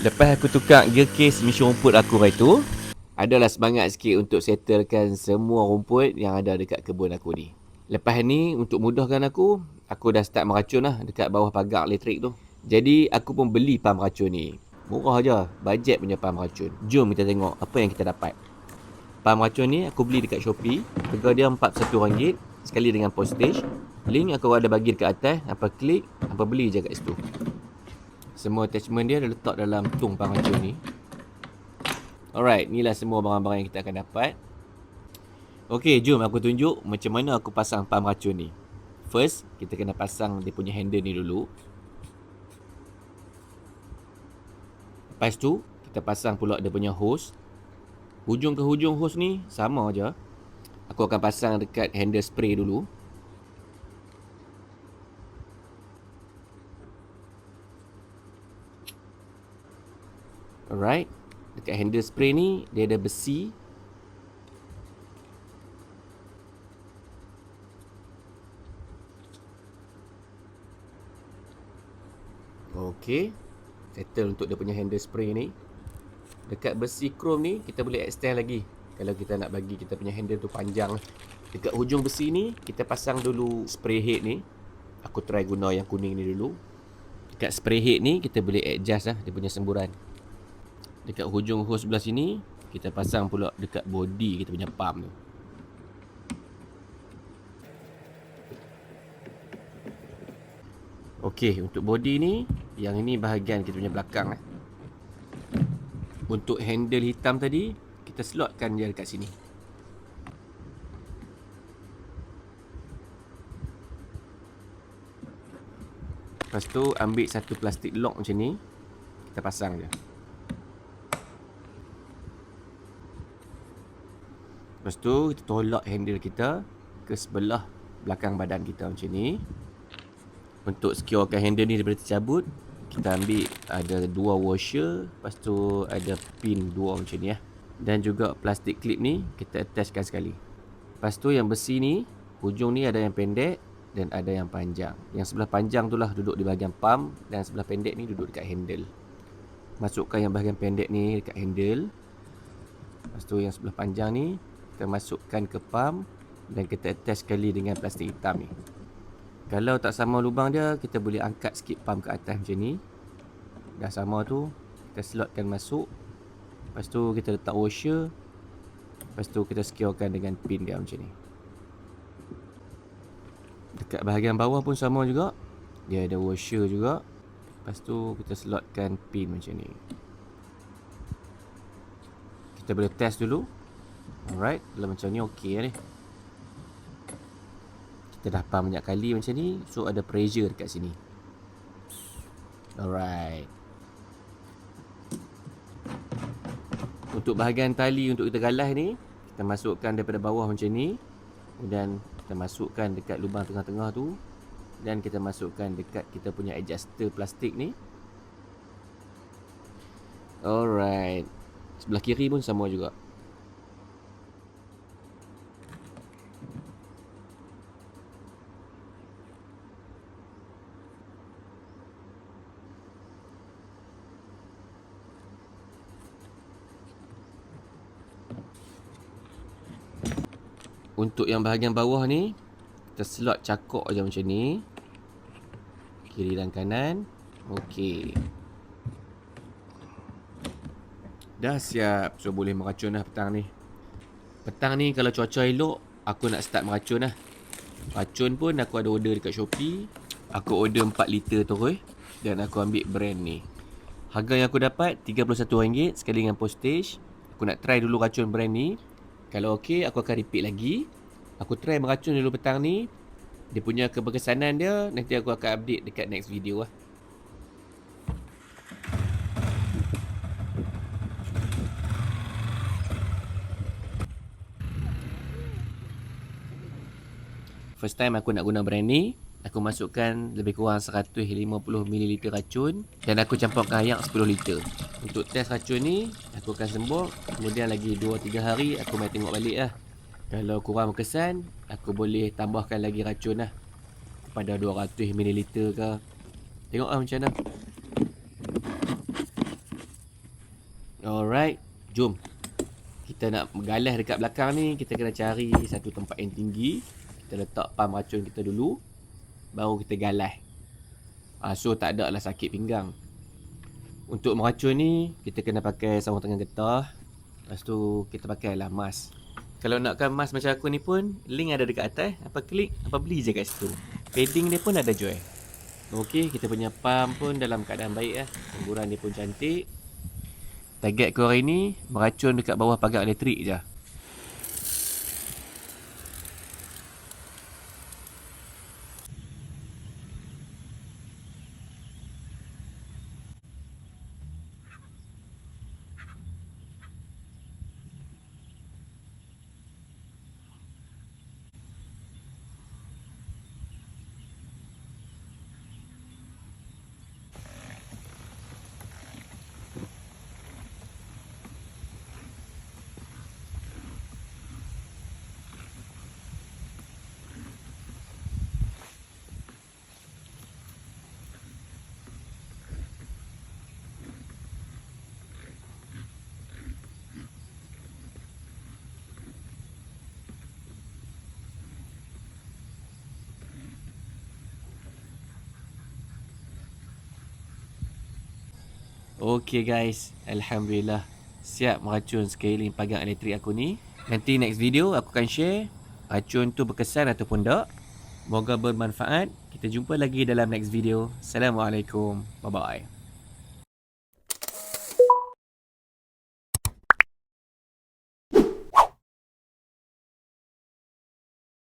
Lepas aku tukar gear case mission rumput aku hari tu, adalah semangat sikit untuk settlekan semua rumput yang ada dekat kebun aku ni. Lepas ni, untuk mudahkan aku, aku dah start meracun lah dekat bawah pagar elektrik tu. Jadi, aku pun beli pam racun ni. Murah je, bajet punya pam racun. Jom kita tengok apa yang kita dapat. Pam racun ni aku beli dekat Shopee. Harga dia RM41 sekali dengan postage. Link aku ada bagi dekat atas. Apa klik, apa beli je kat situ. Semua attachment dia letak dalam tung racun ni. Alright, inilah semua barang-barang yang kita akan dapat. Okey, jom aku tunjuk macam mana aku pasang pam racun ni. First, kita kena pasang dia punya handle ni dulu. Lepas tu, kita pasang pula dia punya hose. Hujung ke hujung hose ni sama aja. Aku akan pasang dekat handle spray dulu. Alright. Dekat handle spray ni dia ada besi. Okey. Settle untuk dia punya handle spray ni. Dekat besi chrome ni kita boleh extend lagi. Kalau kita nak bagi kita punya handle tu panjang. Dekat hujung besi ni kita pasang dulu spray head ni. Aku try guna yang kuning ni dulu. Dekat spray head ni kita boleh adjust lah dia punya semburan. Dekat hujung hose sebelah sini kita pasang pula dekat body kita punya pump tu. Okey, untuk body ni yang ini bahagian kita punya belakang eh. Untuk handle hitam tadi kita slotkan dia dekat sini. Lepas tu ambil satu plastik lock macam ni Kita pasang je Lepas tu kita tolak handle kita Ke sebelah belakang badan kita macam ni Untuk securekan handle ni daripada tercabut Kita ambil ada dua washer Lepas tu ada pin dua macam ni ya. Dan juga plastik clip ni kita attachkan sekali Lepas tu yang besi ni Hujung ni ada yang pendek dan ada yang panjang. Yang sebelah panjang tu lah duduk di bahagian pump dan sebelah pendek ni duduk dekat handle. Masukkan yang bahagian pendek ni dekat handle. Lepas tu yang sebelah panjang ni kita masukkan ke pump dan kita attach sekali dengan plastik hitam ni. Kalau tak sama lubang dia, kita boleh angkat sikit pump ke atas macam ni. Dah sama tu, kita slotkan masuk. Lepas tu kita letak washer. Lepas tu kita securekan dengan pin dia macam ni. Dekat bahagian bawah pun sama juga Dia ada washer juga Lepas tu kita slotkan pin macam ni Kita boleh test dulu Alright Kalau macam ni ok ni. Kita dah pump banyak kali macam ni So ada pressure dekat sini. Alright. Untuk bahagian tali untuk kita galas ni Kita masukkan daripada bawah macam ni Kemudian kita masukkan dekat lubang tengah-tengah tu dan kita masukkan dekat kita punya adjuster plastik ni. Alright. Sebelah kiri pun sama juga Untuk yang bahagian bawah ni Kita slot cakok je macam ni. Kiri dan kanan. Okey. Dah siap. So boleh meracun lah petang ni. Petang ni kalau cuaca elok Aku nak start meracun lah. Racun pun aku ada order dekat Shopee. Aku order 4 liter tu eh Dan aku ambil brand ni. Harga yang aku dapat RM31 sekali dengan postage. Aku nak try dulu racun brand ni kalau okey, aku akan repeat lagi. Aku try meracun dulu petang ni. Dia punya keberkesanan dia, nanti aku akan update dekat next video lah. First time aku nak guna brand ni Aku masukkan lebih kurang 150ml racun Dan aku campurkan air 10 liter Untuk test racun ni Aku akan sembur Kemudian lagi 2-3 hari Aku main tengok balik lah Kalau kurang berkesan Aku boleh tambahkan lagi racun lah Kepada 200ml ke Tengok lah macam mana Jom. Kita nak galas dekat belakang ni, kita kena cari satu tempat yang tinggi. Kita letak pam racun kita dulu. Baru kita galas. Ha, so tak ada lah sakit pinggang. Untuk meracun ni, kita kena pakai sarung tangan getah. Lepas tu, kita pakai lah mask. Kalau nakkan mask macam aku ni pun, link ada dekat atas. Apa klik, apa beli je kat situ. Padding dia pun ada jual. Okey, kita punya pump pun dalam keadaan baik lah. Semburan dia pun cantik. Target aku hari ni, meracun dekat bawah pagar elektrik je. Okay guys, Alhamdulillah. Siap meracun sekeliling pagar elektrik aku ni. Nanti next video aku akan share Racun tu berkesan ataupun tak Moga bermanfaat. Kita jumpa lagi dalam next video. Assalamualaikum. Bye bye